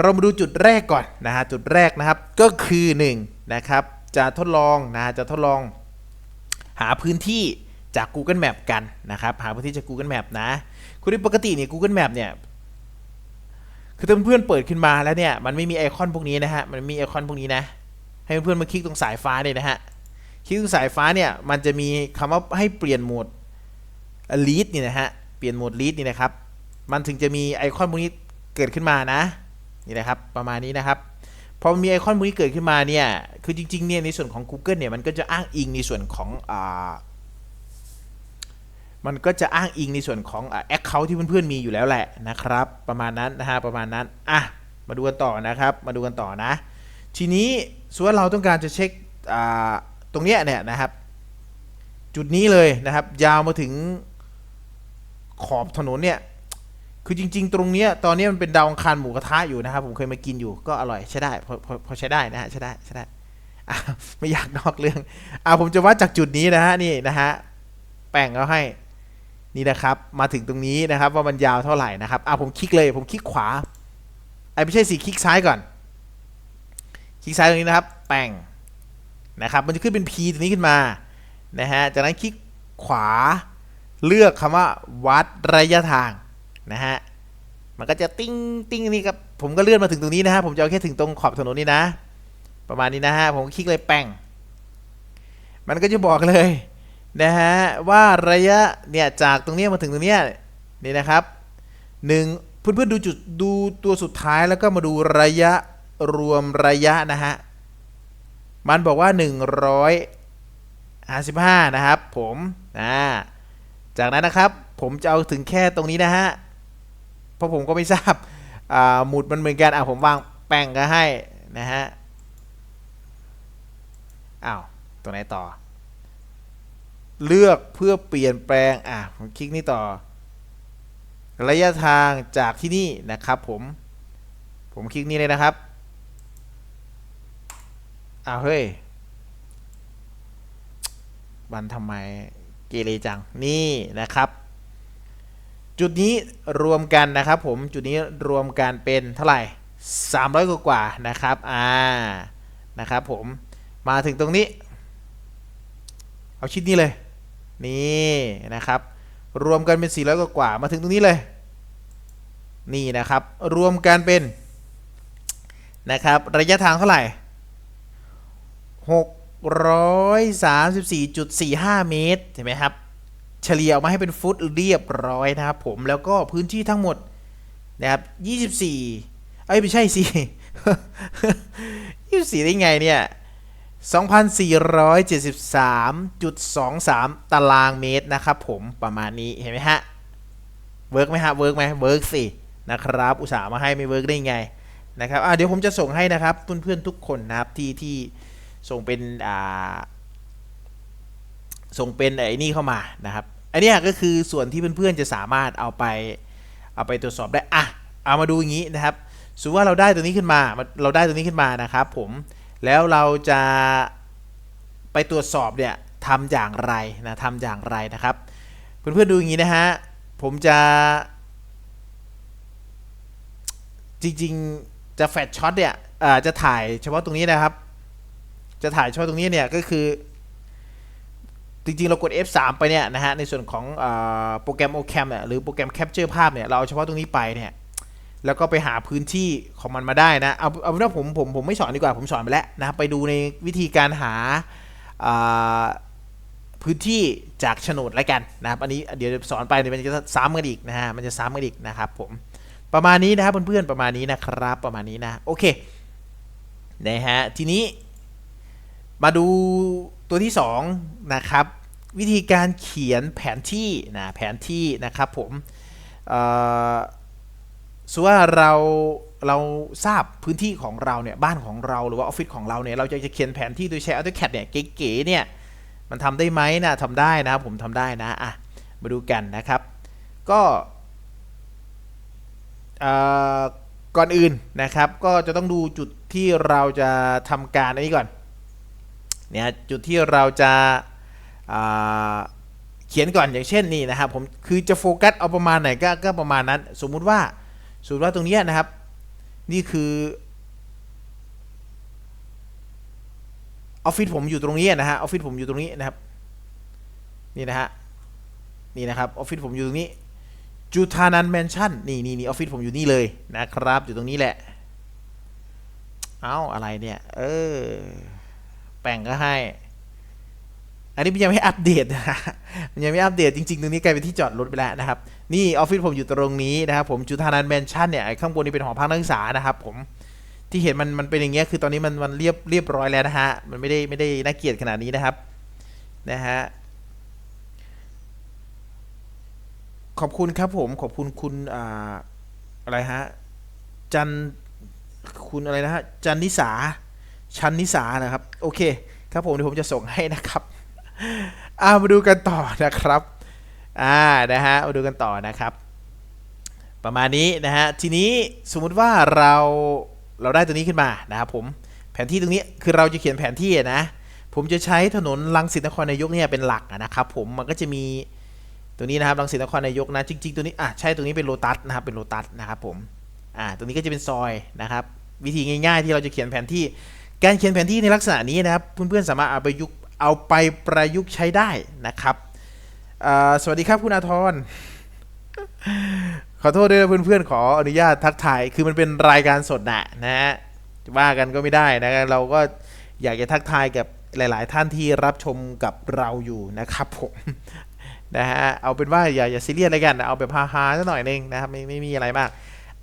เรามาดูจุดแรกก่อนนะฮะจุดแรกนะครับก็คือ1นะครับจะทดลองนะจะทดลองหาพื้นที่จาก Google Map กันนะครับหาพื้นที่จาก Google Map นะ คุณปกติเนี่ย Google Map เนี่ยคือถ้าเพื่อนเปิดขึ้นมาแล้วเนี่ยมันไม่มีไอคอนพวกนี้นะฮะมันมีไอคอนพวกนี้นะให้เพื่อนมาคลิกตรงสายฟ้าเนี่ยนะฮะคลิกตรงสายฟ้าเนี่ยมันจะมีคำว่าให้เปลี่ยนโหมด lead นี่นะฮะเปลี่ยนโหมด lead นี่นะครับมันถึงจะมีไอคอนพวกนี้เกิดขึ้นมานะ นี่นะครับ ประมาณนี้นะครับพอมีไอคอนพวกนี้เกิดขึ้นมาเนี่ย คือจริงๆ เนี่ยในส่วนของ Google เนี่ยมันก็จะอ้างอิงในส่วนของอ่ามันก็จะอ้างอิงในส่วนของแอคเคาท์ที่เพื่อนๆมีอยู่แล้วแหละนะครับ ประมาณนั้นนะฮะประมาณนั้นอะมาดูกันต่อนะครับ มาดูกันต่อนะ ทีนี้ส่วนเราต้องการจะเช็คตรงเนี้ยเนี่ยนะครับ จุดนี้เลยนะครับ ยาวมาถึงขอบถนนเนี่ย คือจริง ๆ ตรงเนี้ยตอนนี้มันเป็นดาวอังคารหมูกระทะอยู่นะครับ ผมเคยมากินอยู่ก็อร่อยใช้ได้พอพอพอใช้ได้นะฮะใช้ได้ใช้ได้ไม่อยากนอกเรื่องอะผมจะวัดจากจุดนี้นะฮะนี่นะฮะแป้งเอาให้นี่นะครับ มาถึงตรงนี้นะครับ ว่ามันยาวเท่าไหร่นะครับอะผมคลิกเลย ผมคลิกขวาไอ้ไม่ใช่สิคลิกซ้ายก่อน คลิกซ้ายตรงนี้นะครับ แป้งนะครับ มันจะขึ้นเป็น P ตรงนี้ขึ้นมานะฮะจากนั้นคลิกขวาเลือกคำว่าวัดระยะทาง นะฮะ มันก็จะติ้งติ้งนี่ครับ ผมก็เลื่อนมาถึงตรงนี้นะฮะ ผมจะเอาแค่ถึงตรงขอบถนนนี่นะ ประมาณนี้นะฮะ ผมคลิกเลยแป้งมันก็จะบอกเลยนะฮะว่าระยะเนี่ยจากตรงนี้มาถึงตรงนี้นี่นะครับหนึ่งเพื่อนๆดูจุดดูตัวสุดท้ายแล้วก็มาดูระยะรวมระยะนะฮะ มันบอกว่า 155 นะครับ ผมนะจากนั้นนะครับ ผมจะเอาถึงแค่ตรงนี้นะฮะ เพราะผมก็ไม่ทราบหมุดมันเหมือนกันอะผมวางแป้งก็ให้นะฮะอ้าวตรงไหนต่อ เลือกเพื่อเปลี่ยนแปลงอะผมคลิกนี่ต่อ ระยะทางจากที่นี่นะครับผมผมคลิกนี่เลยนะครับอ้าวเฮ้ยมันทำไมเกเรจังนี่นะครับ จุดนี้รวมกันนะครับผมจุดนี้รวมกันเป็นเท่าไหร่ 300 กว่ากว่านะครับอ่านะครับผมมาถึงตรงนี้ เอาชิ้นนี้เลยนี่นะครับ รวมกันเป็น 400 กว่ากว่ามาถึงตรงนี้เลย นี่นะครับ รวมกันเป็นนะครับ ระยะทางเท่าไหร่ 634.45 เมตรเห็นไหมครับ เฉลี่ยออกมาให้เป็นฟุตเรียบร้อยนะครับผมแล้วก็พื้นที่ทั้งหมดนะครับ24 เอ้ยไม่ใช่สิ24 ได้ไงเนี่ย 2,473.23 ตารางเมตรนะครับผมประมาณนี้เห็นไหมฮะ เวิร์กไหมฮะ เวิร์กไหมเวิร์กสินะครับ อุตส่าห์มาให้ไม่เวิร์กได้ไงนะครับอะเดี๋ยวผมจะส่งให้นะครับเพื่อนๆทุกคนนะครับที่ที่ส่งเป็นอ่า ส่งเป็นไอ้นี่เข้ามานะครับ อันนี้ก็คือส่วนที่เพื่อนๆจะสามารถเอาไปเอาไปตรวจสอบได้อะเอามาดูอย่างนี้นะครับสมมติว่าเราได้ตัวนี้ขึ้นมา เราได้ตัวนี้ขึ้นมานะครับ ผมแล้วเราจะไปตรวจสอบเนี่ยทำอย่างไรนะทำอย่างไรนะครับ เพื่อนๆดูอย่างนี้นะฮะผมจะ จริงๆจะแฟลชช็อตเนี่ยจะถ่ายเฉพาะตรงนี้นะครับ จะถ่ายเฉพาะตรงนี้เนี่ยก็คือ จริงๆ เรากด F3 ไปเนี่ยนะฮะในส่วนของอโปรแกรม OCam เนี่ยหรือโปรแกรม Capture ภาพเนี่ยเราเอาเฉพาะตรงนี้ไปเนี่ยแล้วก็ไปหาพื้นที่ของมันมาได้นะ เอาเอาเป็นว่าผมผมผมไม่สอนดีกว่าผมสอนไปแล้วนะไปดูในวิธีการหาอ่าพื้นที่จากโฉนดแล้วกันนะครับอันนี้เดี๋ยวสอนไปเดี๋ยวมันจะซ้ำกันอีกนะฮะมันจะซ้ำกันอีกนะครับผมประมาณนี้นะครับเพื่อนๆประมาณนี้นะครับประมาณนี้นะโอเคนะฮะทีนี้มาดู ตัวที่2นะครับวิธีการเขียนแผนที่นะแผนที่นะครับผมเอ่อสว่าเราเราทราบพื้นที่ของเราเนี่ยบ้านของเราหรือว่าออฟฟิศของเราเนี่ยเราจะจะเขียนแผนที่โดยใช้ AutoCAD เนี่ยเก๋ๆเนี่ยมันทำได้ไหมนะทำได้นะครับผมทำได้นะอะมาดูกันนะครับ ก็ก่อนอื่นนะครับ ก็จะต้องดูจุดที่เราจะทำการอันนี้ก่อน เนี่ยจุดที่เราจะเขียนก่อนอย่างเช่นนี่นะครับผมคือจะโฟกัสเอาประมาณไหนก็ก็ประมาณนั้น สมมุติว่าสมมติว่าตรงนี้นะครับ นี่คือออฟฟิศผมอยู่ตรงนี้นะฮะออฟฟิศผมอยู่ตรงนี้นะครับนี่นะฮะนี่นะครับออฟฟิศผมอยู่ตรงนี้จูทานันแมนชั่นนี่นี่นี่ออฟฟิศผมอยู่นี่เลยนะครับ อยู่ตรงนี้แหละ เอ้าอะไรเนี่ย เออ แป่งก็ให้ อันนี้มันยังไม่อัปเดตนะฮะมันยังไม่อัปเดตจริงๆ ตรงนี้กลายเป็นที่จอดรถไปแล้วนะครับ นี่ออฟฟิศผมอยู่ตรงนี้นะครับ ผมจุธานันแมนชั่นเนี่ยข้างบนนี่เป็นหอพักนักศึกษานะครับ ผมที่เห็นมันมันเป็นอย่างเงี้ยคือตอนนี้มันมันเรียบเรียบร้อยแล้วนะฮะมันไม่ได้ไม่ได้น่าเกลียดขนาดนี้นะครับนะฮะขอบคุณครับผมขอบคุณคุณอ่าอะไรฮะจันคุณอะไรนะฮะจันนิสา ชันนิสานะครับ โอเค ครับผมเดี๋ยวผมจะส่งให้นะครับอ่ามาดูกันต่อนะครับอ่านะฮะมาดูกันต่อนะครับ ประมาณนี้นะฮะทีนี้สมมุติว่าเราเราได้ตัวนี้ขึ้นมานะครับผมแผนที่ตรงนี้คือเราจะเขียนแผนที่นะผมจะใช้ถนนลังสิตนครนายกเนี่ยเป็นหลักนะครับ ผมมันก็จะมีตัวนี้นะครับลังสิตนครนายกนะจริง ๆ ตัวนี้อะใช่ตัวนี้เป็นโลตัสนะครับเป็นโลตัสนะครับผมอ่าตรงนี้ก็จะเป็นซอยนะครับ วิธีง่าย ๆ ที่เราจะเขียนแผนที่ การเขียนแผนที่ในลักษณะนี้นะครับเพื่อนๆสามารถเอาไปยุกเอาไปประยุกต์ใช้ได้นะครับสวัสดีครับคุณอาทรขอโทษด้วยนะเพื่อนๆขออนุญาตทักทายคือมันเป็นรายการสดนะนะฮะว่ากันก็ไม่ได้นะเราก็อยากจะทักทายกับหลาย ๆ ท่านที่รับชมกับเราอยู่นะครับผมนะฮะเอาเป็นว่าอย่าอย่าซีเรียสอะไรกันเอาแบบฮาๆสักหน่อยนึงนะครับไม่ไม่มีอะไรมาก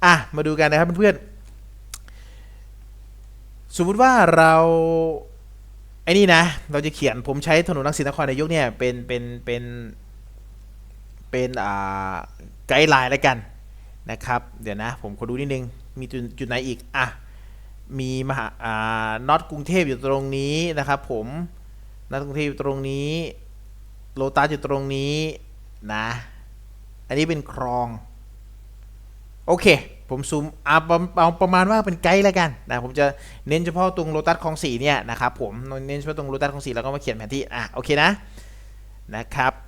อะมาดูกันนะครับเพื่อนๆ สมมุติว่าเราไอ้นี่นะ เราจะเขียนผมใช้ถนนลังสิตนครนายกเนี่ยเป็นเป็นเป็นเป็นอ่าไกด์ไลน์แล้วกันนะครับ เดี๋ยวนะ ผมขอดูนิดนึง มีจุดจุดไหนอีก อะ มีมหาอ่าน็อตกรุงเทพอยู่ตรงนี้นะครับผมน็อตกรุงเทพอยู่ตรงนี้ โลตัสอยู่ตรงนี้นะ อันนี้เป็นคลอง โอเค ผมซูมเอาประเอาประมาณว่าเป็นไกด์แล้วกันนะผมจะเน้นเฉพาะตรงโลตัสคลองสี่เนี่ยนะครับผมเน้นเฉพาะตรงโลตัสคลองสี่แล้วก็มาเขียนแผนที่อะโอเคนะนะครับ